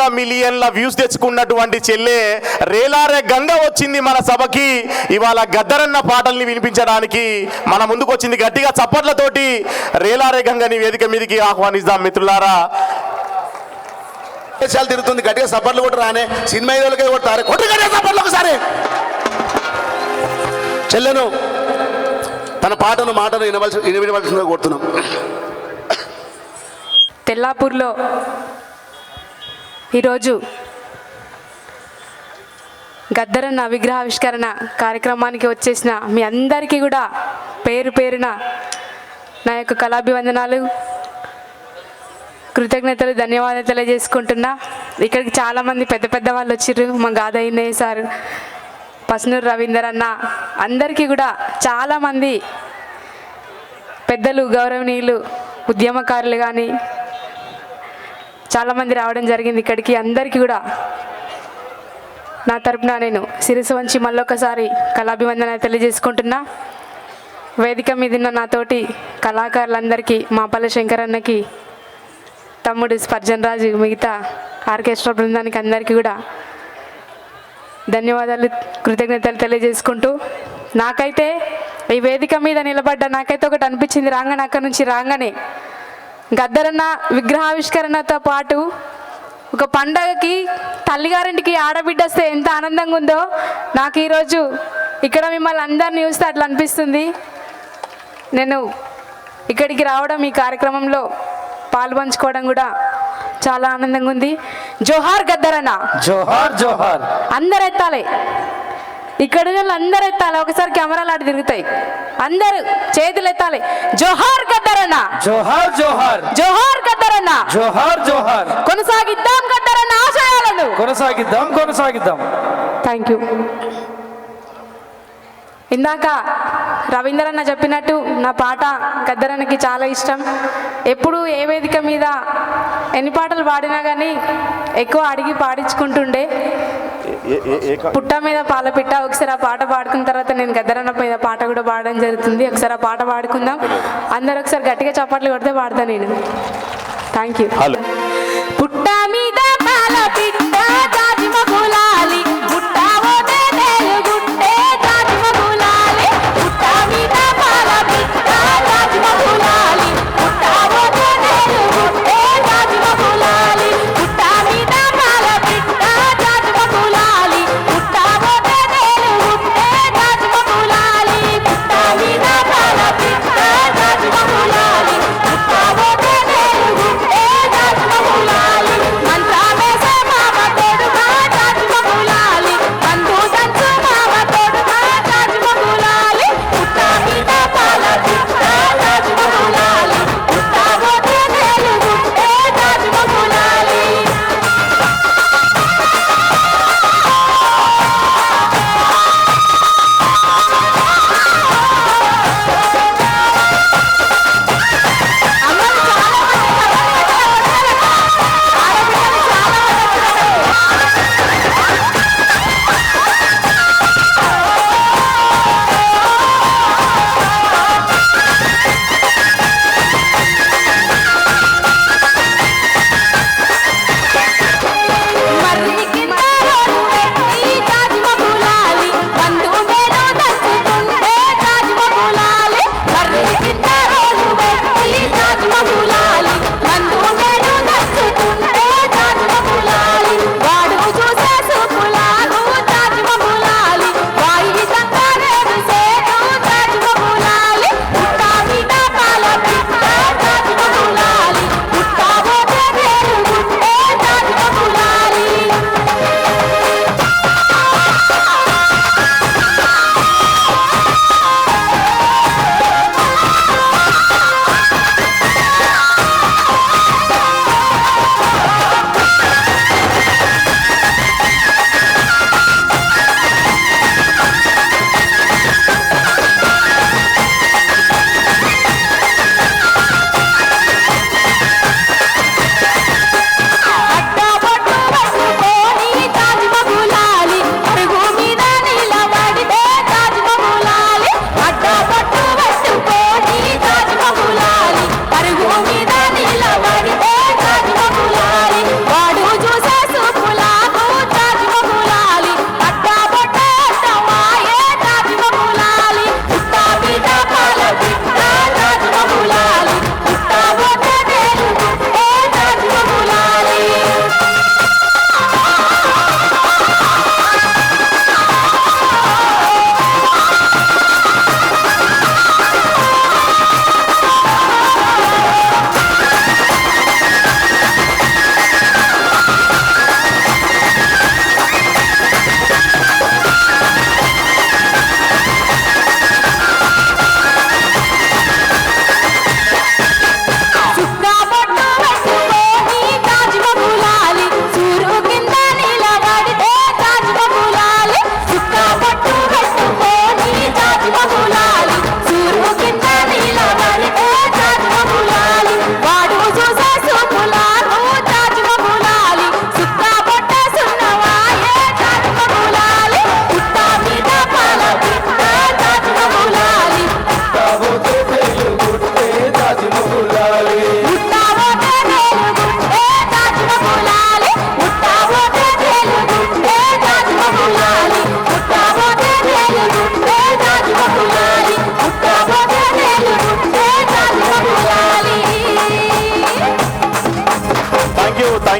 వంద మిలియన్ల వ్యూస్ తెచ్చుకున్నటువంటి చెల్లె రేలారే గంగ వచ్చింది మన సభకి. ఇవాళ గద్దరన్న పాటల్ని వినిపించడానికి మన ముందుకు వచ్చింది గట్టిగా చప్పట్లతోటి రేలారే గంగని వేదిక మీదకి ఆహ్వానిస్తాం మిత్రులారా. దేశాలు తిరుగుతుంది గట్టిగా సపర్లు కూడా రానే. సినిమా హీరోలకే కొడతారు. కొట్టు గట్టిగా సపర్లు ఒకసారి. చెల్లెను తన పాటను మాటను వినవలసి వినవలసిందిగా కొడుతున్నాం తెల్లాపూర్లో ఈరోజు గద్దరన్న విగ్రహావిష్కరణ కార్యక్రమానికి వచ్చేసిన మీ అందరికీ కూడా పేరు పేరున నా యొక్క కళాభివందనాలు కృతజ్ఞతలు ధన్యవాదాలు తెలియజేసుకుంటున్నా. ఇక్కడికి చాలామంది పెద్ద పెద్ద వాళ్ళు వచ్చిర్రు మా గాదయ్యన్నయ్య సార్ పసునూరు రవీందర్ అన్న అందరికీ కూడా చాలామంది పెద్దలు గౌరవనీయులు ఉద్యమకారులు కానీ చాలామంది రావడం జరిగింది ఇక్కడికి. అందరికీ కూడా నా తరపున నేను శిరసు వంచి మళ్ళొకసారి కళాభివందన తెలియజేసుకుంటున్నా. వేదిక మీద ఉన్న నాతోటి కళాకారులందరికీ మాపల్ల శంకర్ అన్నకి తమ్ముడు స్పర్జన్ రాజు మిగతా ఆర్కెస్ట్రా బృందానికి అందరికీ కూడా ధన్యవాదాలు కృతజ్ఞతలు తెలియజేసుకుంటూ నాకైతే ఈ వేదిక మీద నిలబడ్డ నాకైతే ఒకటి అనిపించింది. రాగానే అక్కడి నుంచి రాగానే గద్దరన్న విగ్రహావిష్కరణతో పాటు ఒక పండగకి తల్లిగారింటికి ఆడబిడ్డ వస్తే ఎంత ఆనందంగా ఉందో నాకు ఈరోజు ఇక్కడ మిమ్మల్ని అందరినీ చూస్తే అట్లా అనిపిస్తుంది. నేను ఇక్కడికి రావడం ఈ కార్యక్రమంలో పాల్పంచుకోవడం కూడా చాలా ఆనందంగా ఉంది జోహార్ గద్దరన్న. జోహార్ జోహార్. అందరు ఎత్తాలి ఇక్కడ వాళ్ళు అందరు ఎత్తాలి. ఒకసారి కెమెరాలు అటు తిరుగుతాయి. అందరూ చేతులు ఎత్తాలి. జోహార్ గద్దరన్న జోహార్ జోహార్. జోహార్ గద్దరన్న జోహార్ జోహార్. కొనసాగిద్దాం గద్దరన్న ఆశయాలను. కొనసాగిద్దాం కొనసాగిద్దాం. థ్యాంక్ యూ ఇందాక రవీంద్రన్న చెప్పినట్టు నా పాట గద్దరన్నకి చాలా ఇష్టం. ఎప్పుడు ఏ వేదిక మీద ఎన్ని పాటలు పాడినా కానీ ఎక్కువ అడిగి పాడించుకుంటుండే. పుట్ట మీద పాల పిట్ట ఒకసారి ఆ పాట పాడుకున్న తర్వాత నేను గద్దరన్న మీద పాట కూడా పాడడం జరుగుతుంది. ఒకసారి ఆ పాట పాడుకుందాం. అందరు ఒకసారి గట్టిగా చప్పట్లు కొడితే పాడతా నేను. థ్యాంక్ యూ పుట్ట మీద పాల పుట్ట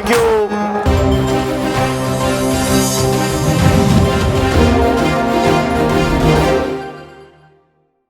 థ్యాంక్ యూ